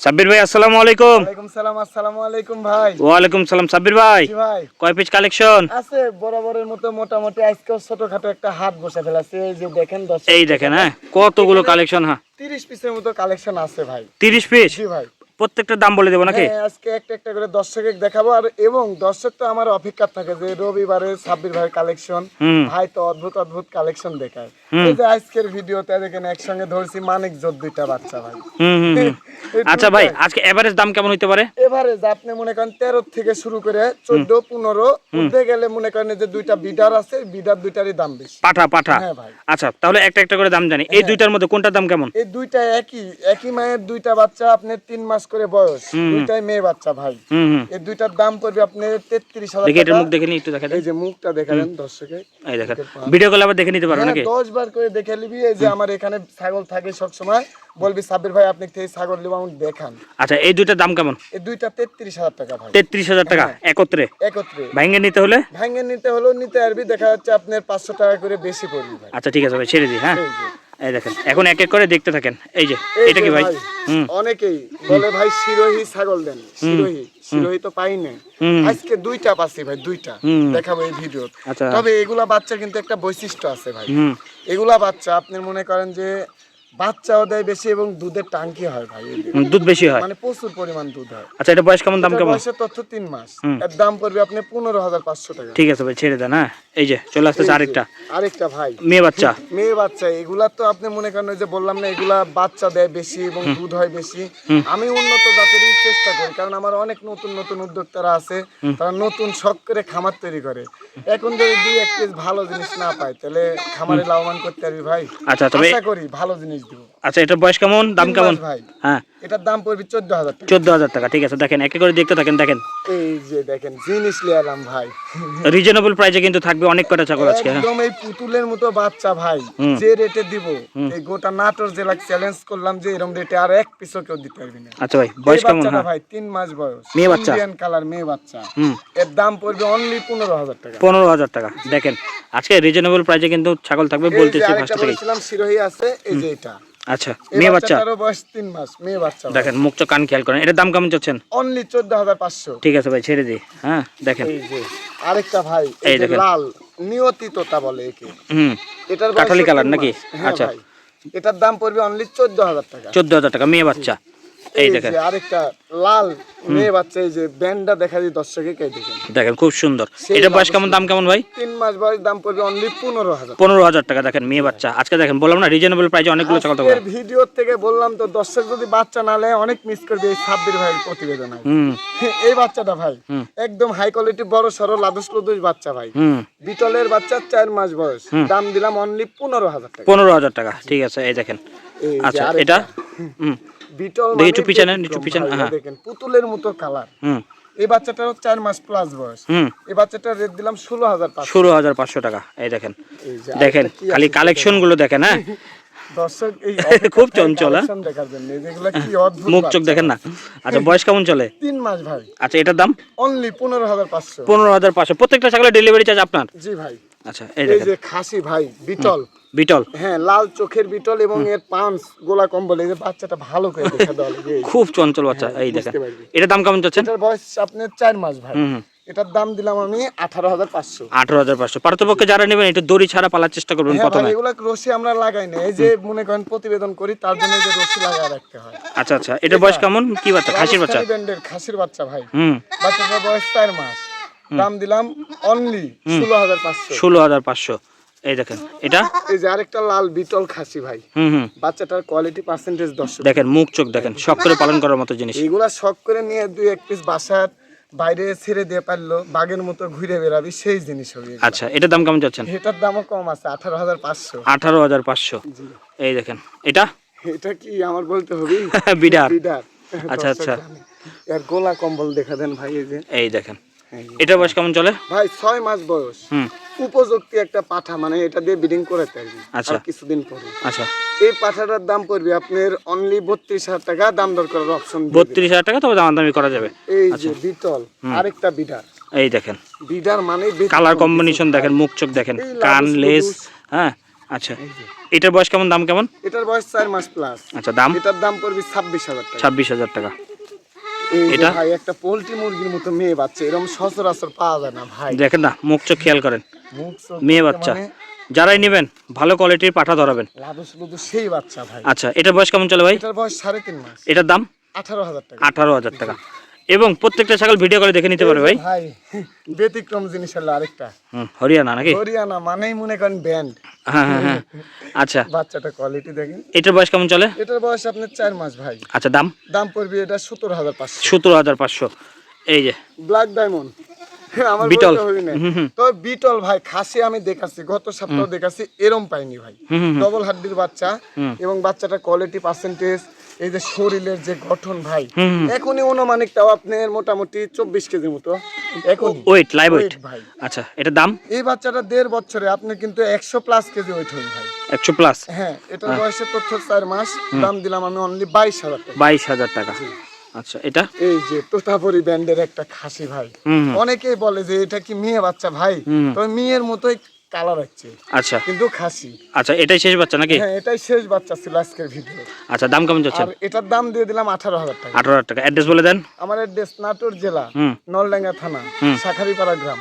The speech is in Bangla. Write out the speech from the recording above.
সাব্বির ভাই আসসালামু আলাইকুম। ওয়ালাইকুম সালাম আসসালামু আলাইকুম ভাই। ওয়ালাইকুম সালাম সাব্বির ভাই। ভাই। কয় পিস কালেকশন আছে বরাবরের মতো মোটামুটি আজকে ছোটখাটো একটা হাত বসে ফেলাছে। এই যে দেখেন এই দেখেন হ্যাঁ কতগুলো কালেকশন হ্যাঁ। তিরিশ পিসের মতো কালেকশন আছে ভাই। তিরিশ পিস জি ভাই। প্রত্যেকটা দাম বলে দেবো নাকি? হ্যাঁ, আজকে একটা একটা করে দর্শকে দেখাবো। আর এবং দর্শক তো আমার অপেক্ষা থাকে যে রবিবারে সাব্বির ভাইয়ের কালেকশন ভাই তো অদ্ভুত অদ্ভুত কালেকশন দেখায়। এই যে আজকের ভিডিওতে দেখেন একসঙ্গে ধরছি মানিক জোর দুইটা বাচ্চা ভাই। আচ্ছা ভাই আজকে এভারেজ দাম কেমন হইতে পারে? এভারেজ আপনি মনে করেন তেরো থেকে শুরু করে চোদ্দ পনেরো উঠতে গেলে মনে করেন যে দুইটা বিডার আছে বিডার দুইটারই দাম বেশি। পাঠা পাঠা। হ্যাঁ ভাই। আচ্ছা তাহলে একটা একটা করে দাম জানি। এই দুইটার মধ্যে কোনটার দাম কেমন? এই দুইটা একই একই মায়ের দুইটা বাচ্চা আপনি তিন মাস করে বয়স দুইটাই মেয়ে বাচ্চা ভাই। এই দুইটার দাম পড়বে আপনার তেত্রিশ হাজার দেখি এটার মুখ দেখে একটু দেখা এই যে মুখটা দেখালেন দর্শকে। এই দেখেন। ভিডিও কল আবার দেখে নিতে পারো হ্যাঁ, নাকি? দশ বার করে দেখে নিবি এই যে আমার এখানে ছাগল থাকে সব সময় বলবি সাব্বির ভাই আপনি থেকে ছাগল আমাকে দেখান। আচ্ছা এই দুইটার দাম কেমন? এই দুইটা তেত্রিশ হাজার টাকা ভাই। তেত্রিশ হাজার টাকা হ্যাঁ। একত্রে? একত্রে। ভাঙ্গে নিতে হলে? ভাঙে নিতে হলেও নিতে পারবি দেখা যাচ্ছে আপনার পাঁচশো টাকা করে বেশি পড়বি আচ্ছা ঠিক আছে ভাই ছেড়ে দিই হ্যাঁ। এই দেখেন এখন এক এক করে দেখতে থাকেন। এই যে এটা কি ভাই? অনেকেই বলে ভাই শিরোহী ছাগল দেন শিরোহী শিরোহী তো পাই না। আজকে দুইটা পাচ্ছি ভাই দুইটা। দেখাবো এই ভিডিও আচ্ছা। তবে এগুলা বাচ্চা কিন্তু একটা বৈশিষ্ট্য আছে ভাই। এগুলা বাচ্চা আপনি মনে করেন যে বাচ্চাও দেয় বেশি এবং দুধের টাঙ্কি হয় ভাই দুধ বেশি হয়? মানে প্রচুর পরিমাণ দুধ হয়। আচ্ছা এটা বয়স কেমন? দাম কেমন? বয়সের তথ্য তিন মাস। এর দাম পড়বে আপনি পনেরো হাজার পাঁচশো টাকা। ঠিক আছে ভাই ছেড়ে দেন হ্যাঁ? এই যে চলে আসতেছে আরেকটা। আরেকটা ভাই। মেয়ে বাচ্চা? মেয়ে বাচ্চা এগুলা তো আপনি মনে করেন যে বললাম না এগুলা বাচ্চা দেয় বেশি এবং দুধ হয় বেশি। আমি উন্নত জাতেরই চেষ্টা করি কারণ আমার অনেক নতুন নতুন উদ্যোক্তারা আছে। তারা নতুন শখ করে খামার তৈরি করে। এখন যদি দুই এক পিস ভালো জিনিস না পাই তাহলে খামারে লাভবান করতে পারবি ভাই। আচ্ছা আশা করি ভালো জিনিস আচ্ছা এটার বয়স কেমন? দাম কেমন? হ্যাঁ। এটার দাম পড়বে চোদ্দ হাজার চোদ্দ হাজার টাকা ঠিক আছে দেখেন একে করে দেখতে থাকেন দেখেন। এই যে দেখেন জিনিস ভাই। রিজনেবল প্রাইসে কিন্তু থাকবে অনেক কটা ছাগল আজকে হ্যাঁ। একদম এই পুতুলের মতো বাচ্চা ভাই যে রেটে দিব এই গোটা নাটোর জেলা চ্যালেঞ্জ করলাম যে এরকম রেটে আর এক পিসও কেউ দিতে পারবি না। আচ্ছা ভাই বয়স কেমন হ্যাঁ? ভাই তিন মাস বয়স। মেয়ে বাচ্চা? ইন্ডিয়ান কালার মেয়ে বাচ্চা। এর দাম পড়বে অনলি পনেরো হাজার টাকা। পনেরো হাজার টাকা দেখেন। আজকে রিজনেবল প্রাইসে কিন্তু ছাগল থাকবে বলতেছি ফার্স্ট থেকে। আছে এই যে এটা। আচ্ছা মেয়ে বাচ্চা? বয়স মাস মেয়ে বাচ্চা দেখেন মুখ তো কান খেয়াল করেন। এটার দাম কেমন চাচ্ছেন? অনলি চোদ্দ হাজার পাঁচশো। ঠিক আছে ভাই ছেড়ে দিই হ্যাঁ দেখেন। এই যে আরেকটা ভাই এই দেখেন। লাল নিয়তি তোতা বলে একে। হুম এটার কাঠালি কালার নাকি? হ্যাঁ আচ্ছা। এটার দাম পড়বে অনলি চোদ্দ হাজার টাকা। চোদ্দ হাজার টাকা মেয়ে বাচ্চা। এই এই দেখেন। আরেকটা লাল মেয়ে বাচ্চা এই যে ব্যান্ডটা দেখা যায় দর্শকে কে দেখেন? দেখেন খুব সুন্দর। এটা বয়স কেমন দাম কেমন ভাই? তিন মাস বয়স দাম পড়বে অনলি পনেরো হাজার। পনেরো হাজার টাকা দেখেন মেয়ে বাচ্চা। আজকে দেখেন বললাম না রিজনেবল প্রাইসে অনেকগুলো ছাগল থাকবে ভিডিও থেকে বললাম তো দর্শক যদি বাচ্চা না নেয় অনেক মিস করবে এই সাব্বির ভাইয়ের প্রতিবেদন এই বাচ্চাটা ভাই একদম হাই কোয়ালিটি বড় সরো লাদুস লুদুস বাচ্চা ভাই। বিটলের বাচ্চা চার মাস বয়স। দাম দিলাম অনলি পনেরো হাজার টাকা। পনেরো হাজার টাকা ঠিক আছে এই দেখেন। আচ্ছা। এটা? হুম। বিটল দেখি একটু মানে পিছনে, একটু পিছনে, হ্যাঁ। দেখেন পুতুলের মতো কালার হুম। এই বাচ্চাটারও চার মাস প্লাস বয়স। হুম। এই বাচ্চাটার রেট দিলাম ষোলো হাজার ষোলো হাজার পাঁচশো টাকা এই দেখেন। দেখেন খালি কালেকশনগুলো দেখেন হ্যাঁ? দর্শক এই খুব চঞ্চল, হ্যাঁ? মুখ চোখ দেখেন না? আচ্ছা বয়স কেমন চলে? তিন মাস ভাই। আচ্ছা এটার দাম? অনলি পনেরো হাজার পাঁচশো। পনেরো হাজার পাঁচশো। প্রত্যেকটা ছাগলের ডেলিভারি চার্জ আপনার? জি ভাই। আচ্ছা এই যে খাসি ভাই বিটল। বিটল। হ্যাঁ লাল চোখের বিটল এবং এর পাঁচ গোলা কম্বল এই যে বাচ্চাটা ভালো করে দেখা খুব চঞ্চল বাচ্চা হ্যাঁ, এই দেখেন। এটার দাম কেমন চাচ্ছেন? এটার বয়স আপনার চার মাস ভাই। এটার দাম দিলাম আমি আঠারো হাজার পাঁচশো। আঠারো হাজার পাঁচশো। পারতপক্ষে যারা নেবেন একটু দড়ি ছাড়া পালার চেষ্টা করবেন হ্যাঁ প্রথমে এগুলা রশি আমরা লাগাই না এই যে মনে করেন প্রতিবেদন করি তার জন্য যে রশি লাগায় রাখতে হয়। আচ্ছা আচ্ছা। এটার বয়স কেমন? কি বাচ্চা? খাসির বাচ্চা? খাসির বাচ্চা ভাই। হুম। বাচ্চাটার বয়স চার মাস। দাম দিলাম অনলি ষোলো হাজার পাঁচশো। ষোলো হাজার পাঁচশো। এই দেখেন এটা? এই যে আরেকটা লাল বিটল খাসি ভাই। হুম বাচ্চাটার কোয়ালিটি পার্সেন্টেজ দশ দেখেন মুখ চোখ দেখেন শখ করে পালন করার মতো জিনিস। এইগুলা শখ করে নিয়ে দুই এক পিস বাসার বাইরে ছেড়ে দিয়ে পারল বাঘের মতো ঘুরে বেড়াবি সেই জিনিস হবে আচ্ছা এটার দাম কেমন চাচ্ছেন এটার দামও কম আছে আঠারো হাজার পাঁচশো। আঠারো হাজার পাঁচশো। এই দেখেন এটা? এটা কি আমার বলতে হবে? বিডার। বিডার। আচ্ছা, আচ্ছা। এর গোলা কম্বল দেখা দেন ভাই এই যে। এই দেখেন এটার বয়স কেমন চলে? ভাই ছয় মাস বয়স। উপযুক্ত একটা পাঠা মানে এটা দিয়ে ব্রিডিং করে পারবি আচ্ছা। কিছুদিন পরে। আচ্ছা। এই পাঠাটার দাম পড়বে আপনার অনলি বত্রিশ হাজার টাকা দাম দর করার অপশন বত্রিশ হাজার টাকা তবে দামাদামি করা যাবে। এই আচ্ছা। যে বিটল আরেকটা বিডার এই দেখেন। বিডার মানে কালার কম্বিনেশন দেখেন মুখ চোখ দেখেন কান লেস হ্যাঁ? আচ্ছা। এটার বয়স কেমন দাম কেমন? এটার বয়স চার মাস প্লাস আচ্ছা দাম? এটার দাম পড়বে ছাব্বিশ হাজার টাকা। ছাব্বিশ হাজার টাকা। এটা? ভাই একটা পোলট্রি মুরগির মতো মেয়ে বাচ্চা এরকম সচরাচর পাওয়া যায় না ভাই। দেখেন না মুখ চোখ খেয়াল করেন। মেয়ে বাচ্চা। মানে যারাই নেবেন ভালো কোয়ালিটির পাঠা ধরাবেন। সেই বাচ্চা ভাই। আচ্ছা এটার বয়স কেমন চলে ভাই? এটার বয়স সাড়ে তিন মাস। এটার দাম? আঠারো হাজার টাকা। আঠারো হাজার টাকা। এবং প্রত্যেকটা ছাগল ভিডিও করে দেখে নিতে পারবে ভাই। ভাই ব্যতিক্রম জিনিস হলো আরেকটা। হরিয়ানা নাকি? হরিয়ানা মানেই মনে করেন ব্যান্ড হ্যাঁ হ্যাঁ আচ্ছা। বাচ্চাটা কোয়ালিটি দেখেন। এটার বয়স কেমন চলে? এটার বয়স আপনার চার মাস ভাই। আচ্ছা দাম? দাম পড়বে এটা সত্তর হাজার পাঁচশো। সতেরো হাজার পাঁচশো। এই যে। ব্ল্যাক ডায়মন্ড আমার বিটল। তো বিটল ভাই খাসি আমি দেখাচ্ছি গত সপ্তাহ দেখাচ্ছি এরম পাইনি ভাই। ডবল হাড্ডির বাচ্চা এবং বাচ্চাটা কোয়ালিটি পার্সেন্টেজ এই যে শরীরের যে গঠন ভাই। এখনই অনুমানিক তাও আপনার মোটামুটি চব্বিশ কেজি মতো। এখন ওয়েট লাইভ ওয়েট ভাই। আচ্ছা এটার দাম? এই বাচ্চাটা দেড় বছরে আপনি কিন্তু একশো প্লাস কেজি ওয়েট হবে ভাই। একশো প্লাস হ্যাঁ এটার বয়সের তথ্য চার মাস দাম দিলাম আমি অনলি বাইশ হাজার টাকা। বাইশ হাজার টাকা। আচ্ছা এটা? এই যে তোতাপুরি ব্যান্ডের একটা খাসি ভাই। অনেকেই বলে যে এটা কি মেয়ে বাচ্চা ভাই। তবে মেয়ের মতোই কালার হচ্ছে। আচ্ছা। কিন্তু খাসি। আচ্ছা এটাই শেষ বাচ্চা নাকি? হ্যাঁ এটাই শেষ বাচ্চা ছিল আজকের ভিডিও আচ্ছা দাম কেমন যাচ্ছে? আর এটার দাম দিয়ে দিলাম আঠারো হাজার টাকা। আঠারো হাজার টাকা। অ্যাড্রেস বলে দেন। আমার অ্যাড্রেস নাটোর জেলা নলডাঙ্গা থানা। শাখারিপাড়া গ্রাম।